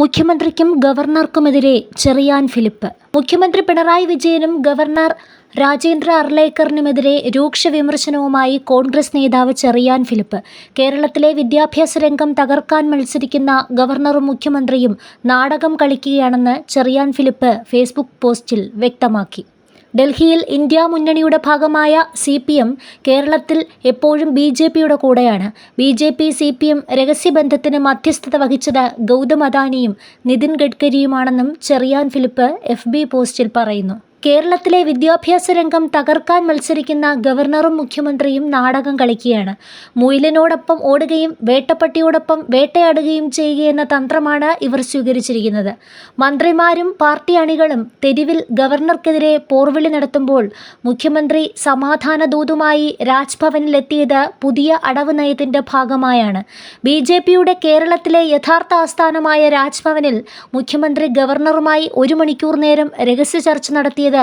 മുഖ്യമന്ത്രിക്കും ഗവർണർക്കുമെതിരെ ചെറിയാൻ ഫിലിപ്പ്. മുഖ്യമന്ത്രി പിണറായി വിജയനും ഗവർണർ രാജേന്ദ്ര അർലേക്കറിനുമെതിരെ രൂക്ഷ വിമർശനവുമായി കോൺഗ്രസ് നേതാവ് ചെറിയാൻ ഫിലിപ്പ്. കേരളത്തിലെ വിദ്യാഭ്യാസ രംഗം തകർക്കാൻ മത്സരിക്കുന്ന ഗവർണറും മുഖ്യമന്ത്രിയും നാടകം കളിക്കുകയാണെന്ന് ചെറിയാൻ ഫിലിപ്പ് ഫേസ്ബുക്ക് പോസ്റ്റിൽ വ്യക്തമാക്കി. ഡൽഹിയിൽ ഇന്ത്യ മുന്നണിയുടെ ഭാഗമായ സി പി എം കേരളത്തിൽ എപ്പോഴും ബി ജെ പിയുടെ കൂടെയാണ്. B J P C P M രഹസ്യബന്ധത്തിന് മധ്യസ്ഥത വഹിച്ചത് ഗൗതം അദാനിയും നിതിൻ ഗഡ്കരിയുമാണെന്നും ചെറിയാൻ ഫിലിപ്പ് എഫ് ബി പോസ്റ്റിൽ പറയുന്നു. കേരളത്തിലെ വിദ്യാഭ്യാസ രംഗം തകർക്കാൻ മത്സരിക്കുന്ന ഗവർണറും മുഖ്യമന്ത്രിയും നാടകം കളിക്കുകയാണ്. മുയിലിനോടൊപ്പം ഓടുകയും വേട്ടപ്പട്ടിയോടൊപ്പം വേട്ടയാടുകയും ചെയ്യുകയെന്ന തന്ത്രമാണ് ഇവർ സ്വീകരിച്ചിരിക്കുന്നത്. മന്ത്രിമാരും പാർട്ടി അണികളും തെരുവിൽ ഗവർണർക്കെതിരെ പോർവിളി നടത്തുമ്പോൾ മുഖ്യമന്ത്രി സമാധാന ദൂതുമായി രാജ്ഭവനിലെത്തിയത് പുതിയ അടവ് നയത്തിന്റെ ഭാഗമായാണ്. ബി ജെ പിയുടെ കേരളത്തിലെ യഥാർത്ഥ ആസ്ഥാനമായ രാജ്ഭവനിൽ മുഖ്യമന്ത്രി ഗവർണറുമായി ഒരു മണിക്കൂർ നേരം രഹസ്യ ചർച്ച നടത്തിയത്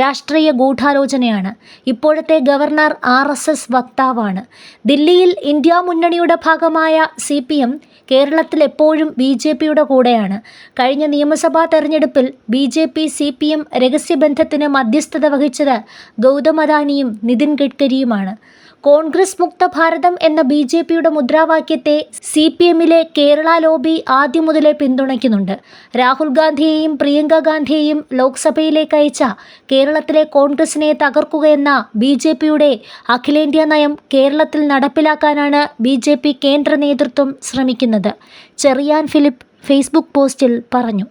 രാഷ്ട്രീയ ഗൂഢാലോചനയാണ്. ഇപ്പോഴത്തെ ഗവർണർ ആർ എസ് എസ് വക്താവാണ്. ദില്ലിയിൽ ഇന്ത്യ മുന്നണിയുടെ ഭാഗമായ സി പി എം കേരളത്തിൽ എപ്പോഴും ബി ജെ പിയുടെ കൂടെയാണ്. കഴിഞ്ഞ നിയമസഭാ തെരഞ്ഞെടുപ്പിൽ B J P C P M രഹസ്യബന്ധത്തിന് മധ്യസ്ഥത വഹിച്ചത് ഗൗതം അദാനിയും നിതിൻ ഗഡ്കരിയുമാണ്. കോൺഗ്രസ് മുക്ത ഭാരതം എന്ന ബി ജെ പിയുടെ മുദ്രാവാക്യത്തെ സി പി എമ്മിലെ കേരള ലോബി ആദ്യം മുതലേ പിന്തുണയ്ക്കുന്നുണ്ട്. രാഹുൽ ഗാന്ധിയെയും പ്രിയങ്ക ഗാന്ധിയെയും ലോക്സഭയിലേക്ക് അയച്ച കേരളത്തിലെ കോൺഗ്രസിനെ തകർക്കുകയെന്ന ബി ജെ പിയുടെ അഖിലേന്ത്യാ നയം കേരളത്തിൽ നടപ്പിലാക്കാനാണ് ബി ജെ പി കേന്ദ്ര നേതൃത്വം ശ്രമിക്കുന്നത്. ചെറിയാൻ ഫിലിപ്പ് ഫേസ്ബുക്ക് പോസ്റ്റിൽ പറഞ്ഞു.